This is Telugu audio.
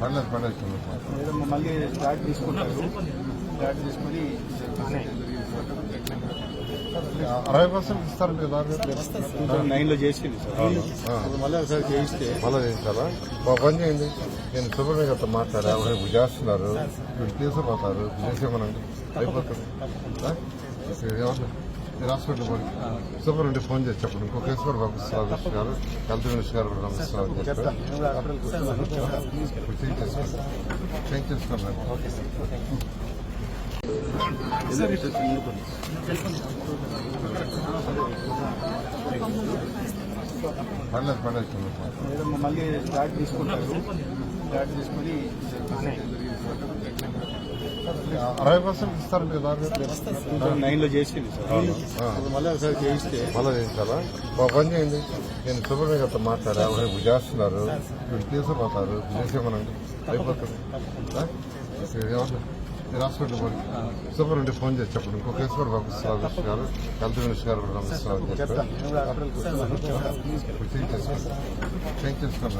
పర్లేదు పర్లేదు మళ్ళీ ఫ్లాట్ తీసుకుంటారు. ఫ్లాట్ తీసుకొని అరవై పర్సెంట్ ఇస్తారండి కదా టూ థౌసండ్ నైన్లో చేసింది సార్. మళ్ళీ ఒకసారి చేయిస్తే. మళ్ళీ చేయించాలా? ఒక పని చేయండి. నేను సుబ్రహ్మణ్య గారితో మాట్లాడా రేపు చేస్తున్నారు వీళ్ళు తీసుకుపోతారు చేసేమనండి అయిపోతుంది? మీరు హాస్పిటల్ సూపర్ అంటే ఫోన్ చేసి చెప్పండి. ఇంకో కేసు కూడా పంపిస్తున్నారు మినిస్టర్ గారు? హెల్త్ మినిస్టర్ గారు కూడా పంపిస్తున్నారు అని చెప్పి. చేంజ్ చేసుకోండి. చేంజ్ చేసుకోండి పర్లేదు పర్లేదు మళ్ళీ ఫ్లాట్ తీసుకుంటారు. ఫ్లాట్ తీసుకొని అరవై పర్సెంట్ ఇస్తారండి కదా టూ థౌసండ్ నైన్లో చేసింది మళ్ళీ ఒకసారి చేయిస్తే. మళ్ళీ చేయించాలా? ఒక పని చేయండి. నేను సుబ్రహ్మణ్య గారితో మాట్లాడా రేపు చేస్తున్నారు వీళ్ళు తీసుకుపోతారు చేసేమనండి అయిపోతుంది? మీరు హాస్పిటల్ పోండి. సుబ్రహ్మణ్యం ఫోన్ చేసి చెప్పండి. ఇంకో కేసు కూడా పంపిస్తున్నారు మినిస్టర్ గారు. హెల్త్ మినిస్టర్ గారు కూడా పంపిస్తున్నారు అని చెప్పి. చేంజ్ చేసుకోండి చేంజ్ చేసుకోండి